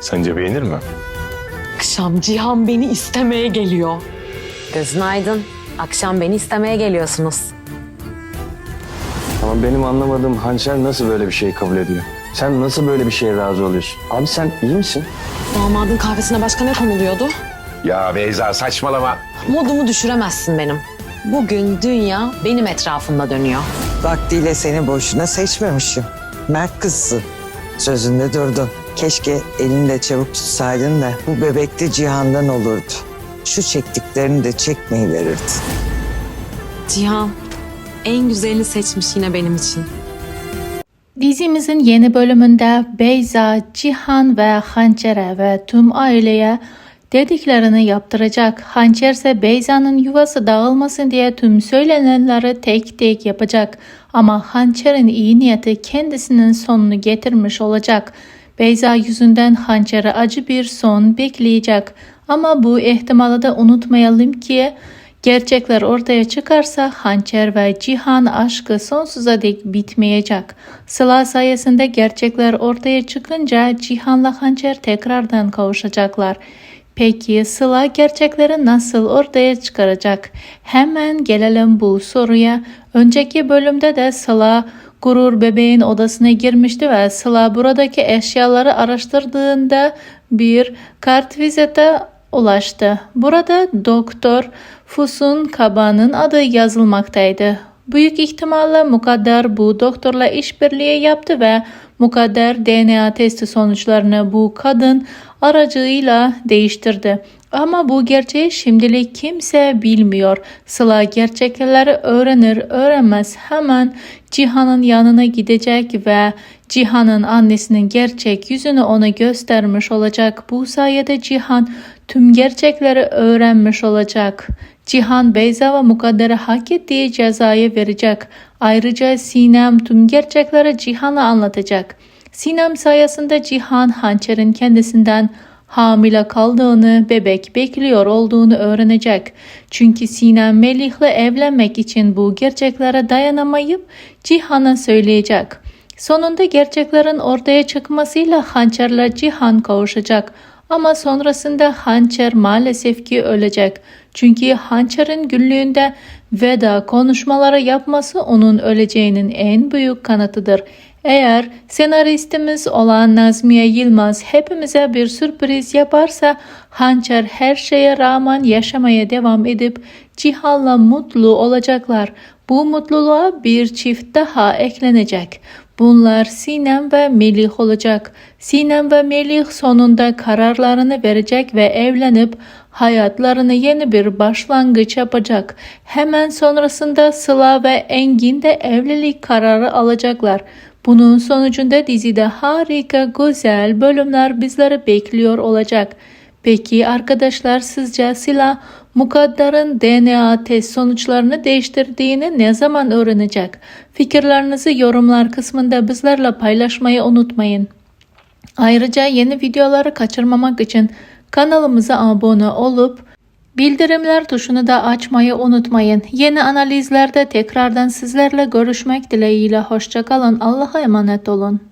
Sence beğenir mi? Akşam Cihan beni istemeye geliyor. Gözün aydın. Akşam beni istemeye geliyorsunuz. Ama benim anlamadığım Hançer nasıl böyle bir şeyi kabul ediyor? Sen nasıl böyle bir şeye razı oluyorsun? Abi sen iyi misin? Damadın kahvesine başka ne konuluyordu? Ya Beyza saçmalama. Modumu düşüremezsin benim. Bugün dünya benim etrafımda dönüyor. Vaktiyle seni boşuna seçmemişim. Mert kızsın. Sözünde durdun. Keşke elinde çabuk tutsaydın da bu bebek de cihandan olurdu. Şu çektiklerini de çekmeyi verirdi. Cihan en güzelini seçmiş yine benim için. Dizimizin yeni bölümünde Beyza, Cihan ve Hançer'e ve tüm aileye dediklerini yaptıracak. Hançer ise Beyza'nın yuvası dağılmasın diye tüm söylenenleri tek tek yapacak. Ama Hançer'in iyi niyeti kendisinin sonunu getirmiş olacak. Beyza yüzünden Hançer'e acı bir son bekleyecek. Ama bu ihtimali de unutmayalım ki Gerçekler ortaya çıkarsa Hançer ve Cihan aşkı sonsuza dek bitmeyecek. Sıla sayesinde gerçekler ortaya çıkınca Cihan'la Hançer tekrardan kavuşacaklar. Peki Sıla gerçekleri nasıl ortaya çıkaracak? Hemen gelelim bu soruya. Önceki bölümde de Sıla Gurur bebeğin odasına girmişti ve Sıla buradaki eşyaları araştırdığında bir kartvizite ulaştı. Burada Doktor Fusun Kaba'nın adı yazılmaktaydı. Büyük ihtimalle Mukadder bu doktorla işbirliği yaptı ve Mukadder DNA testi sonuçlarını bu kadın aracıyla değiştirdi. Ama bu gerçeği şimdilik kimse bilmiyor. Sıla gerçekleri öğrenir öğrenmez hemen Cihan'ın yanına gidecek ve Cihan'ın annesinin gerçek yüzünü ona göstermiş olacak. Bu sayede Cihan tüm gerçekleri öğrenmiş olacak. Cihan Beyza ve Mukadder'e hak ettiği cezayı verecek. Ayrıca Sinem tüm gerçekleri Cihan'a anlatacak. Sinem sayesinde Cihan hançerin kendisinden hamile kaldığını, bebek bekliyor olduğunu öğrenecek. Çünkü Sinem Melih'le evlenmek için bu gerçeklere dayanamayıp Cihan'a söyleyecek. Sonunda gerçeklerin ortaya çıkmasıyla Hançer'le Cihan kavuşacak. Ama sonrasında Hançer maalesef ki ölecek. Çünkü Hançer'in günlüğünde veda konuşmaları yapması onun öleceğinin en büyük kanıtıdır. Eğer senaristimiz olan Nazmiye Yılmaz hepimize bir sürpriz yaparsa Hançer her şeye rağmen yaşamaya devam edip Cihan'la mutlu olacaklar. Bu mutluluğa bir çift daha eklenecek. Bunlar Sinem ve Melih olacak. Sinem ve Melih sonunda kararlarını verecek ve evlenip hayatlarını yeni bir başlangıç yapacak. Hemen sonrasında Sıla ve Engin de evlilik kararı alacaklar. Bunun sonucunda dizide harika, güzel bölümler bizleri bekliyor olacak. Peki arkadaşlar sizce Sıla Mukaddar'ın DNA test sonuçlarını değiştirdiğini ne zaman öğrenecek? Fikirlerinizi yorumlar kısmında bizlerle paylaşmayı unutmayın. Ayrıca yeni videoları kaçırmamak için kanalımıza abone olup bildirimler tuşunu da açmayı unutmayın. Yeni analizlerde tekrardan sizlerle görüşmek dileğiyle hoşçakalın. Allah'a emanet olun.